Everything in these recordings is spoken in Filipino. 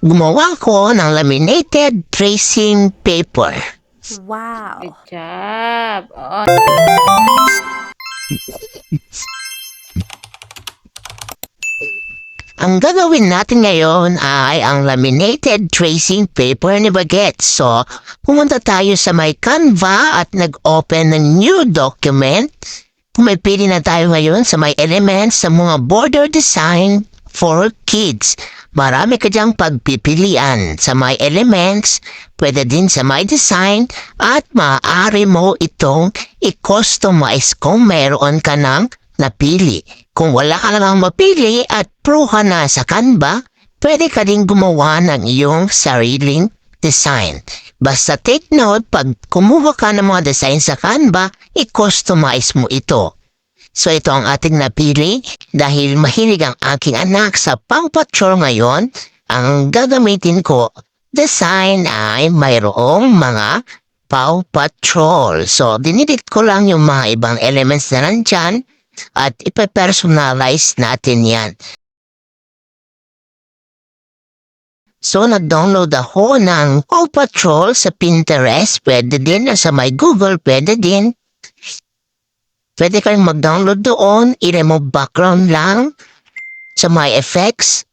gumawa ko ng laminated tracing paper. Wow. Good job. Oo. Ang gagawin natin ngayon ay ang laminated tracing paper ni Baguette. So, pumunta tayo sa may Canva at nag-open ng new document. Pumipili na tayo ngayon sa may elements sa mga border design for kids. Marami ka diyang pagpipilian sa may elements, pwede din sa may design, at maaari mo itong i-customize kung meron ka ng napili. Kung wala ka namang mapili at pro na sa Canva, pwede ka rin gumawa ng iyong sariling design. Basta take note, pag kumuha ka ng mga design sa Canva, i-customize mo ito. So ito ang ating napili dahil mahilig ang aking anak sa Paw Patrol ngayon, ang gagamitin ko design ay mayroong mga Paw Patrol. So dinidit ko lang yung mga ibang elements na nandyan at ipe-personalize natin yan. So, nag-download ako ng Paw Patrol sa Pinterest. Pwede din sa my Google. Pwede din. Pwede kayong mag-download doon. I-remove background lang sa my effects.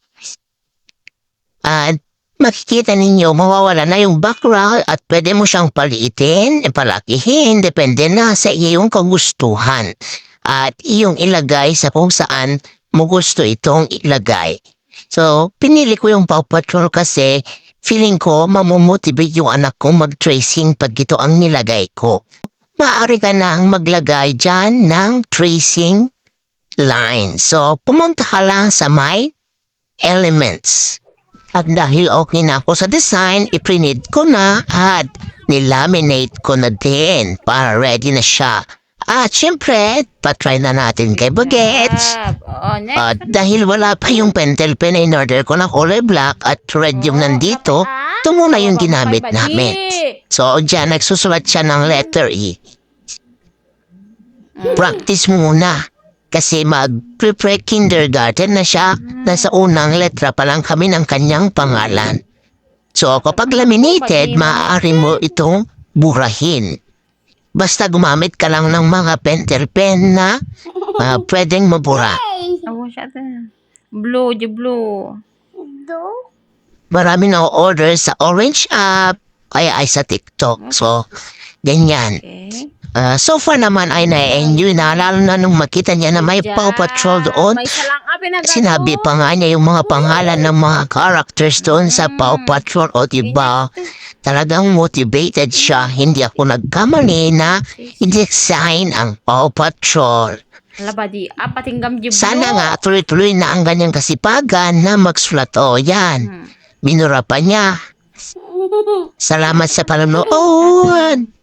At makikita ninyo, mawawala na yung background at pwede mo siyang paliitin, palakihin, depende na sa iyong kagustuhan. At iyong ilagay sa kung saan mo gusto itong ilagay. So, pinili ko yung Paw Patrol kasi feeling ko mamomotivate yung anak ko mag-tracing pag ito ang nilagay ko. Maaari ka nang maglagay dyan ng tracing line. So, pumunta ka lang sa my elements. At dahil okay na ako sa design, iprinid ko na at nilaminate ko na din para ready na siya. At syempre, patry na natin kay Bagets. Next. At dahil wala pa yung pentel pen, in-order ko na kulay black at red yung nandito, ito muna yung ginamit namin. So, dyan, nagsusulat siya ng letter E. Practice muna. Kasi mag-prepare kindergarten na siya, nasa unang letra pa lang kami ng kanyang pangalan. So, kapag laminated, maaari mo itong burahin. Basta gumamit ka lang ng mga pentel pen na ah, pwedeng mabura. Oo, siya. Blue, di blue. marami na order sa Orange app, kaya ay sa TikTok. So, ganyan. Okay. Ah, so far naman ay na-enjoy na, lalo na nung makita niya na may Paw Patrol doon. May salang api na Sinabi pa nga niya yung mga pangalan ng mga characters doon sa Paw Patrol. O diba, talagang motivated siya. Hindi ako nagkamali na i-design ang Paw Patrol. Apating blue. Sana nga tuloy-tuloy na ang ganyang kasipagan na magsulat. O yan, Hmm. binura pa niya. Salamat sa panonood.